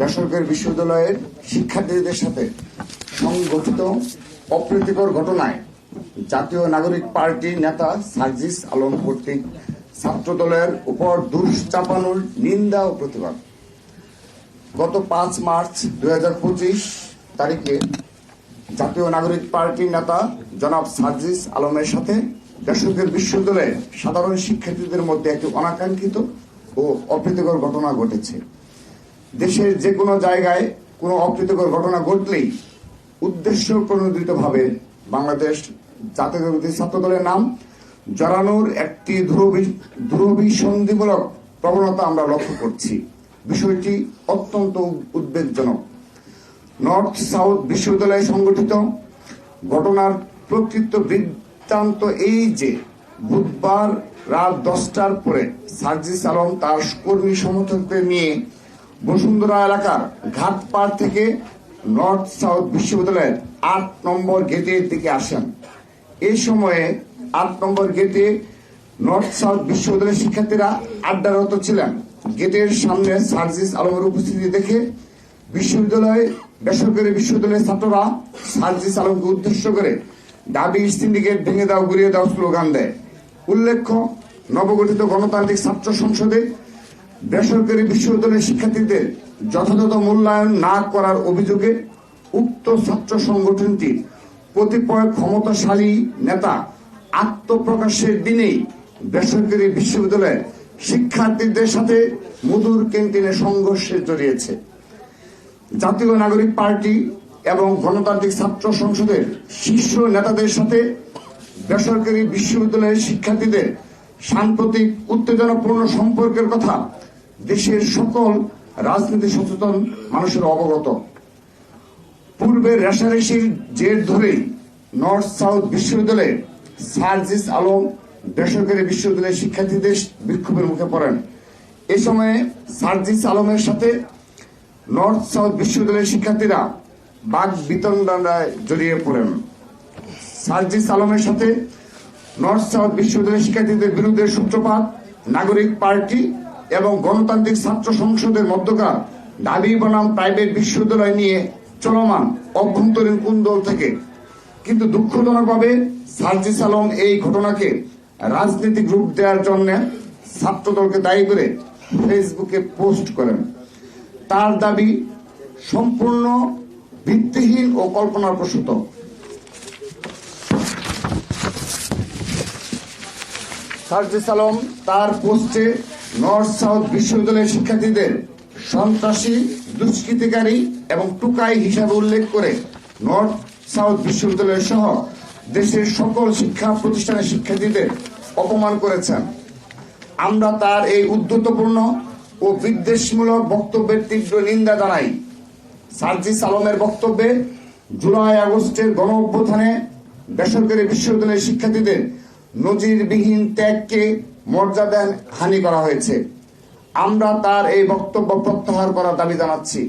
বেসরকারি বিশ্ববিদ্যালয়ের শিক্ষার্থীদের সাথে সংগঠিত অপ্রীতিকর ঘটনায় জাতীয় নাগরিক পার্টির নেতা সার্জিস আলম কর্তৃক ছাত্রদলের উপর দুষ্চাপানোর নিন্দা ও প্রতিবাদ। গত পাঁচ মার্চ দুই হাজার পঁচিশ তারিখে জাতীয় নাগরিক পার্টির নেতা জনাব সার্জিস আলমের সাথে বেসরকারি বিশ্ববিদ্যালয়ে সাধারণ শিক্ষার্থীদের মধ্যে একটি অনাকাঙ্ক্ষিত ও অপ্রীতিকর ঘটনা ঘটেছে। দেশের যে কোনো জায়গায় কোনো অপ্রীতিকর ঘটনা ঘটলেই উদ্দেশ্য প্রণোদিতভাবে বাংলাদেশ জাতীয় ছাত্র দলের নাম জড়ানোর একটি ধ্রুবী- ধ্রুবীসন্ধিমূলক প্রবণতা আমরা লক্ষ্য করছি। বিষয়টি অত্যন্ত উদ্বেগজনক। নর্থ সাউথ বিশ্ববিদ্যালয়ে সংগঠিত ঘটনার প্রকৃত বৃত্তান্ত এই যে, বুধবার রাত দশটার পরে সার্জিস আলম তার কর্মী সমর্থকদের নিয়ে বসুন্ধরা এলাকার ঘাটপাড় থেকে নর্থ সাউথ বিশ্ববিদ্যালয়ের আট নম্বর গেটের দিকে আসেন। এই সময়ে আট নম্বর গেটে নর্থ সাউথ বিশ্ববিদ্যালয়ের শিক্ষার্থীরা আড্ডারত ছিলেন। গেটের সামনে সার্জিস আলমের উপস্থিতি দেখে বিশ্ববিদ্যালয়ে বেসরকারি বিশ্ববিদ্যালয়ের ছাত্ররা সার্জিস আলমকে উদ্দেশ্য করে দাবি সিন্ডিকেট ভেঙে দাও গুড়িয়ে দাও স্লোগান দেয়। উল্লেখ্য, নবগঠিত গণতান্ত্রিক ছাত্র সংসদে বেসরকারি বিশ্ববিদ্যালয়ের শিক্ষার্থীদের যথাযথ মূল্যায়ন না করার অভিযোগে উক্ত ছাত্র সংগঠনটির কতিপয় ক্ষমতাশালী নেতা আত্মপ্রকাশের দিনেই বেসরকারি বিশ্ববিদ্যালয়ের শিক্ষার্থীদের সাথে মধুর ক্যান্টিনে সংঘর্ষে জড়িয়েছে। জাতীয় নাগরিক পার্টি এবং গণতান্ত্রিক ছাত্র সংসদের শীর্ষ নেতাদের সাথে বেসরকারি বিশ্ববিদ্যালয়ের শিক্ষার্থীদের সাম্প্রতিক উত্তেজনাপূর্ণ সম্পর্কের কথা দেশের সকল রাজনীতি সচেতন মানুষের অবগত। পূর্বে রেশারেশির জের ধরেই নর্থ সাউথ বিশ্ববিদ্যালয়ে সার্জিস আলম বেসরকারি বিশ্ববিদ্যালয়ের শিক্ষার্থীদের বিক্ষোভের মুখে পড়েন। এ সময়ে সার্জিস আলমের সাথে নর্থ সাউথ বিশ্ববিদ্যালয়ের শিক্ষার্থীরা বাঘ বিতণ্ডায় জড়িয়ে পড়েন। সার্জিস আলমের সাথে নর্থ সাউথ বিশ্ববিদ্যালয়ের শিক্ষার্থীদের বিরুদ্ধে সূত্রপাত, নাগরিক পার্টি এবং গণতান্ত্রিক ছাত্র সংসদের মধ্যকার দাবি বনাম প্রাইভেট বিশ্ববিদ্যালয় নিয়ে চলমান অভ্যন্তরীণ কুন্দল থেকে। কিন্তু দুঃখজনকভাবে সার্জিস আলম এই ঘটনাকে রাজনৈতিক রূপ দেওয়ার জন্য ছাত্রদলকে দায়ী করে ফেসবুকে পোস্ট করেন। তার দাবি সম্পূর্ণ ভিত্তিহীন ও কল্পনার প্রসূত সার্জিস আলম তার পোস্টে নর্থ সাউথ বিশ্ববিদ্যালয়ের শিক্ষার্থীদের সন্ত্রাসী, দুষ্কৃতিকারী এবং টুকাই হিসাবে উল্লেখ করে নর্থ সাউথ বিশ্ববিদ্যালয় সহ দেশের সকল শিক্ষা প্রতিষ্ঠানের শিক্ষার্থীদের অপমান করেছেন। আমরা তার এই উদ্ধতপূর্ণ ও বিদ্বেষমূলক বক্তব্যের তীব্র নিন্দা জানাই। সার্জিস আলমের বক্তব্যে জুলাই আগস্টের গণ অভ্যুত্থানে বেসরকারি বিশ্ববিদ্যালয়ের শিক্ষার্থীদের নজিরবিহীন ত্যাগকে মর্যাদা হানি করা হয়েছে। আমরা তার এই বক্তব্য প্রত্যাহার করার দাবি জানাচ্ছি।